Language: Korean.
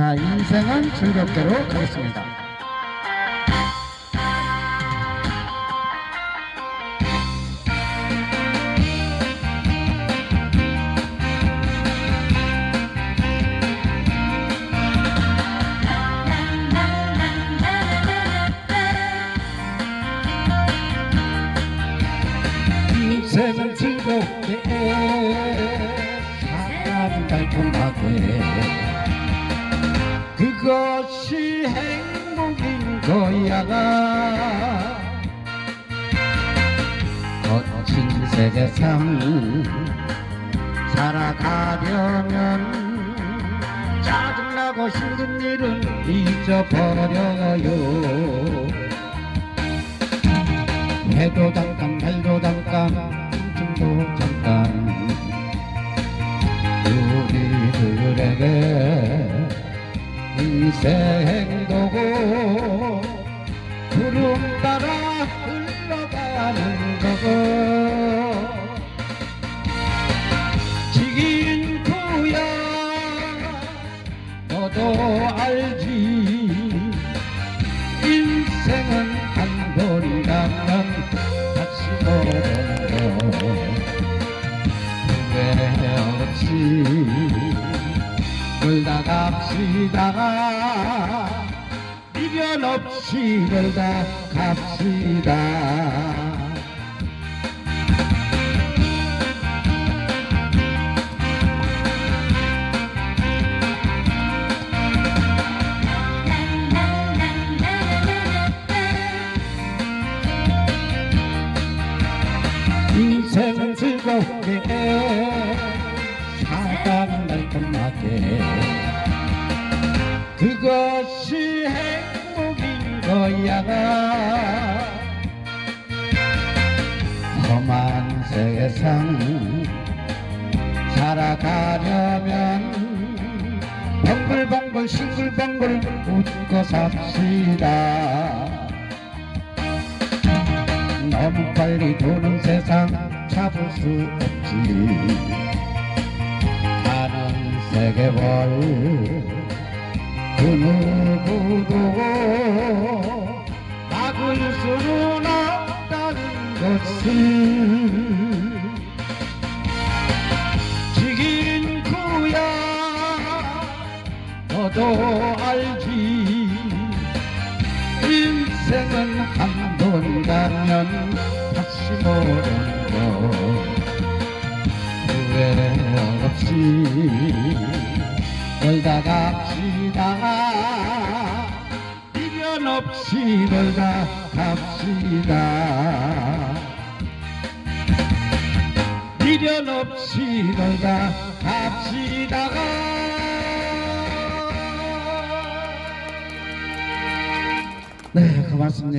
자, 인생은 즐겁게로 가겠습니다. 인생은 즐겁게 사람 달콤하게 그것이 행복인 거야. 거친 세계상 살아가려면 짜증나고 힘든 일은 잊어버려요. 해도 잠깐 말도 잠깐 힘도 잠깐. 우리들에게 인생도 구름 따라 흘러가는 거고. 지긴구야 너도 알지. 인생은 한 번이라면 다시 오는 거 후회 없이 놀다 갑시다. 미련 없이 놀다 갑시다. 인생은 즐겁게 사랑 달콤하게. 그것이 행복인 거야. 험한 세상 살아가려면 벙글벙글 싱글벙글 웃고 삽시다. 너무 빨리 도는 세상 잡을 수 없지 가는 세계월 그 누구도 막을 수는 없다는 것을 지긴 구야. 너도 알지. 인생은 한 번 가면 다시 모르는 거 후회 없이 놀다 갑시다. 미련 없이 놀다 갑시다. 미련 없이 놀다 갑시다. 네 고맙습니다